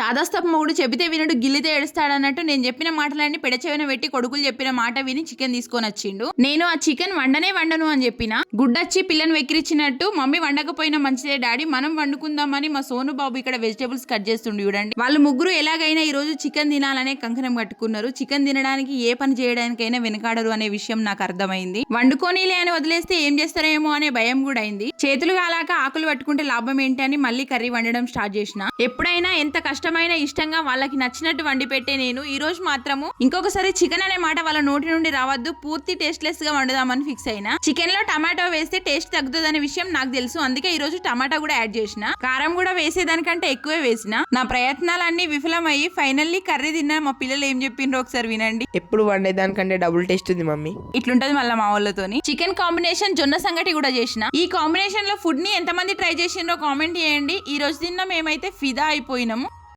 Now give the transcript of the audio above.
చాదస్తపు మొగుడు చెబితే వినడు గిల్లితే ఏడుస్తాడన్నట్టు నేను చెప్పిన మాటలన్నీ పెడచెవిన పెట్టి కొడుకులు చెప్పిన మాట విని చికెన్ తీసుకొని వచ్చిండు. నేను ఆ చికెన్ వండనే వండను అని చెప్పిన గుడ్డొచ్చి పిల్లని వెక్కిరిచ్చినట్టు మమ్మీ వండకపోయినా మంచిదే డాడీ మనం వండుకుందామని మా సోను బాబు ఇక్కడ వెజిటేబుల్స్ కట్ చేస్తుండు చూడండి. వాళ్ళు ముగ్గురు ఎలాగైనా ఈ రోజు చికెన్ తినాలనే కంకణం కట్టుకున్నారు. చికెన్ తినడానికి ఏ పని చేయడానికైనా వెనకాడరు అనే విషయం నాకు అర్థమైంది. వండుకోనీలే అని వదిలేస్తే ఏం చేస్తారేమో అనే భయం కూడా అయింది. చేతులు కాలాక ఆకులు పట్టుకుంటే లాభం ఏంటి అని మళ్ళీ కర్రీ వండడం స్టార్ట్ చేసిన. ఎప్పుడైనా ఎంత కష్టం కష్టమైనా ఇష్టంగా వాళ్ళకి నచ్చినట్టు వండి పెట్టే నేను. ఈ రోజు మాత్రము ఇంకొకసారి చికెన్ అనే మాట వాళ్ళ నోటి నుండి రావద్దు. పూర్తి టేస్ట్లెస్గా వండుదామని ఫిక్స్ అయినా. చికెన్లో టమాటో వేస్తే టేస్ట్ తగ్గుతుందనే విషయం నాకు తెలుసు. అందుకే ఈ రోజు టమాటా కూడా యాడ్ చేసిన. కారం కూడా వేసేదానికంటే ఎక్కువే వేసిన. నా ప్రయత్నాలన్నీ విఫలమయ్యి ఫైనల్లీ కర్రీ తిన్నా మా పిల్లలు ఏం చెప్పిండ్రో ఒకసారి వినండి. ఎప్పుడు వండేదానికంటే డబుల్ టేస్ట్ ఉంది మమ్మీ. ఇట్లుంటది మళ్ళీ మా వాళ్ళతోని. చికెన్ కాంబినేషన్ జొన్న సంగటి కూడా చేసిన. ఈ కాంబినేషన్లో ఫుడ్ని ఎంతమంది ట్రై చేసిండ్రో కామెంట్ చేయండి. ఈ రోజు తిన్న మేమైతే ఫిదా అయిపోయినాము.